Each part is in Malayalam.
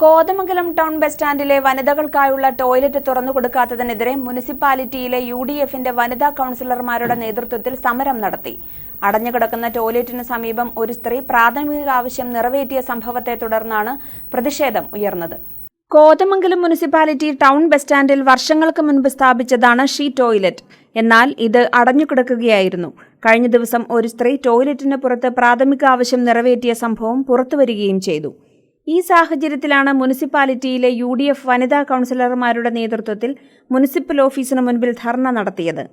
കോതമംഗലം ടൗൺ ബസ് സ്റ്റാൻഡിലെ വനിതകൾക്കായുള്ള ടോയ്ലറ്റ് തുറന്നു കൊടുക്കാത്തതിനെതിരെ മുനിസിപ്പാലിറ്റിയിലെ യു ഡി എഫിന്റെ വനിതാ കൌൺസിലർമാരുടെ നേതൃത്വത്തിൽ സമരം നടത്തി. അടഞ്ഞുകിടക്കുന്ന ടോയ്ലറ്റിന് സമീപം ഒരു സ്ത്രീ പ്രാഥമിക ആവശ്യം നിറവേറ്റിയ സംഭവത്തെ തുടർന്നാണ് പ്രതിഷേധം ഉയർന്നത്. കോതമംഗലം മുനിസിപ്പാലിറ്റി ടൗൺ ബസ് സ്റ്റാൻഡിൽ വർഷങ്ങൾക്ക് മുൻപ് സ്ഥാപിച്ചതാണ് ഷീ ടോയ്ലറ്റ്. എന്നാൽ ഇത് അടഞ്ഞുകിടക്കുകയായിരുന്നു. കഴിഞ്ഞ ദിവസം ഒരു സ്ത്രീ ടോയ്ലറ്റിന് പുറത്ത് പ്രാഥമിക ആവശ്യം നിറവേറ്റിയ സംഭവം പുറത്തുവരികയും ചെയ്തു. ഈ സാഹചര്യത്തിലാണ് മുനിസിപ്പാലിറ്റിയിലെ യു ഡി എഫ് വനിതാ കൗൺസിലർമാരുടെ നേതൃത്വത്തിൽ മുനിസിപ്പൽ ഓഫീസിന് മുൻപിൽ ധർണ നടത്തിയത്.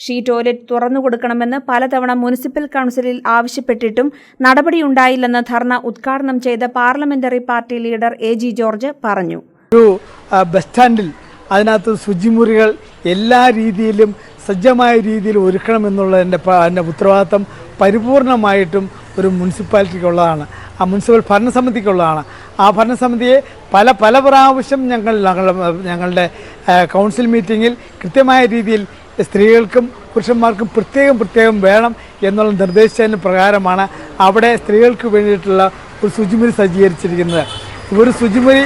ഷീ ടോയ്ലറ്റ് തുറന്നു കൊടുക്കണമെന്ന് പലതവണ മുനിസിപ്പൽ കൗൺസിലിൽ ആവശ്യപ്പെട്ടിട്ടും നടപടിയുണ്ടായില്ലെന്ന് ധർണ ഉദ്ഘാടനം ചെയ്ത parliamentary party leader A G George പറഞ്ഞു. ഒരു ബസ് സ്റ്റാൻഡിൽ അതിനകത്ത് ശുചിമുറികൾ എല്ലാ രീതിയിലും സജ്ജമായ രീതിയിൽ ഒരുക്കണമെന്നുള്ളതിന്റെ എന്റെ ഉത്തരവാദിത്തം പരിപൂർണമായിട്ടും ഒരു മുനിസിപ്പാലിറ്റിക്കുള്ളതാണ് ആ മുനിസിപ്പൽ ഭരണസമിതിക്കുള്ളതാണ്. ആ ഭരണസമിതിയെ പല പല പ്രാവശ്യം ഞങ്ങൾ ഞങ്ങളുടെ കൗൺസിൽ മീറ്റിങ്ങിൽ കൃത്യമായ രീതിയിൽ സ്ത്രീകൾക്കും പുരുഷന്മാർക്കും പ്രത്യേകം പ്രത്യേകം വേണം എന്നുള്ള നിർദ്ദേശത്തിന് പ്രകാരമാണ് അവിടെ സ്ത്രീകൾക്ക് വേണ്ടിയിട്ടുള്ള ഒരു ശുചിമുറി സജ്ജീകരിച്ചിരിക്കുന്നത്. ഒരു ശുചിമുറി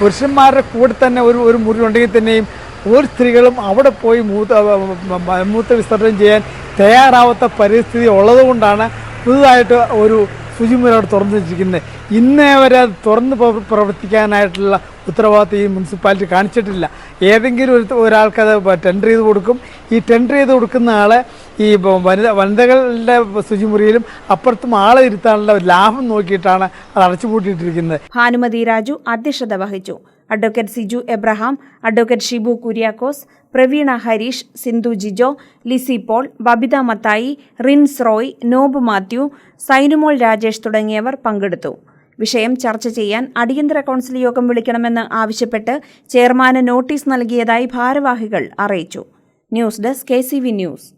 പുരുഷന്മാരുടെ കൂടെ തന്നെ ഒരു ഒരു മുറി ഉണ്ടെങ്കിൽ തന്നെയും ഒരു സ്ത്രീകളും അവിടെ പോയി മൂത്ത മൂത്ര വിസർജനം ചെയ്യാൻ തയ്യാറാവാത്ത പരിസ്ഥിതി ഉള്ളതുകൊണ്ടാണ് പുതുതായിട്ട് ഒരു അവിടെ തുറന്നു വെച്ചിരിക്കുന്നത്. ഇന്നേ വരെ അത് തുറന്ന് പ്രവർത്തിക്കാനായിട്ടുള്ള ഉത്തരവാദിത്വം ഈ മുനിസിപ്പാലിറ്റി കാണിച്ചിട്ടില്ല. ഏതെങ്കിലും ഒരു ഒരാൾക്കത് ടെൻഡർ ചെയ്ത് കൊടുക്കും. ഈ ടെൻഡർ ചെയ്ത് കൊടുക്കുന്ന ആളെ ഈ വനിത വനിതകളുടെ ശുചിമുറിയിലും അപ്പുറത്തും ആളെ ഇരുത്താനുള്ള ലാഭം നോക്കിയിട്ടാണ് അത് അടച്ചുപൂട്ടിയിട്ടിരിക്കുന്നത്. ഭാനുമതി രാജു അധ്യക്ഷത വഹിച്ചു. Advocate Siju Abraham advocate Shibu Kuriakose Praveena Harish Sindhu Jijo Lissy Paul Babitha Mathai Rins Roy Nob Mathew Sainumol Rajesh തുടങ്ങിയവർ പങ്കെടുത്തു. വിഷയം ചർച്ച ചെയ്യാൻ അടിയന്തര കൗൺസിൽ യോഗം വിളിക്കണമെന്ന് ആവശ്യപ്പെട്ട് ചെയർമാന് നോട്ടീസ് നൽകിയതായി ഭാരവാഹികൾ അറിയിച്ചു. News desk K news.